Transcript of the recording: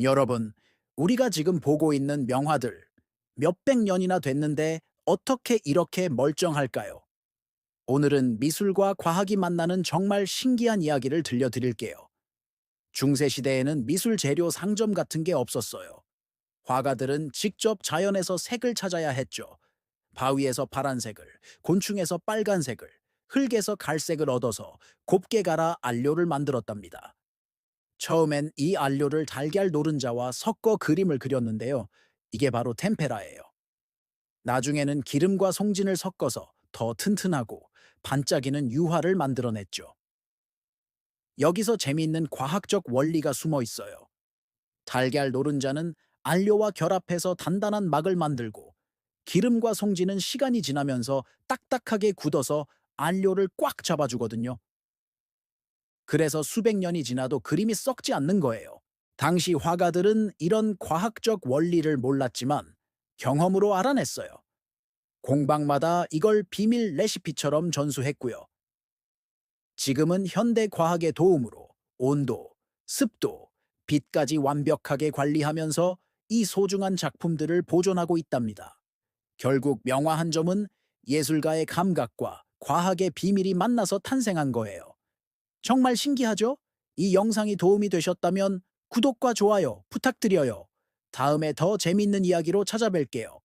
여러분, 우리가 지금 보고 있는 명화들 몇백 년이나 됐는데 어떻게 이렇게 멀쩡할까요? 오늘은 미술과 과학이 만나는 정말 신기한 이야기를 들려드릴게요. 중세시대에는 미술 재료 상점 같은 게 없었어요. 화가들은 직접 자연에서 색을 찾아야 했죠. 바위에서 파란색을, 곤충에서 빨간색을, 흙에서 갈색을 얻어서 곱게 갈아 안료를 만들었답니다. 처음엔 이 안료를 달걀 노른자와 섞어 그림을 그렸는데요. 이게 바로 템페라예요. 나중에는 기름과 송진을 섞어서 더 튼튼하고 반짝이는 유화를 만들어냈죠. 여기서 재미있는 과학적 원리가 숨어 있어요. 달걀 노른자는 안료와 결합해서 단단한 막을 만들고 기름과 송진은 시간이 지나면서 딱딱하게 굳어서 안료를 꽉 잡아주거든요. 그래서 수백 년이 지나도 그림이 썩지 않는 거예요. 당시 화가들은 이런 과학적 원리를 몰랐지만 경험으로 알아냈어요. 공방마다 이걸 비밀 레시피처럼 전수했고요. 지금은 현대 과학의 도움으로 온도, 습도, 빛까지 완벽하게 관리하면서 이 소중한 작품들을 보존하고 있답니다. 결국 명화 한 점은 예술가의 감각과 과학의 비밀이 만나서 탄생한 거예요. 정말 신기하죠? 이 영상이 도움이 되셨다면 구독과 좋아요 부탁드려요. 다음에 더 재밌는 이야기로 찾아뵐게요.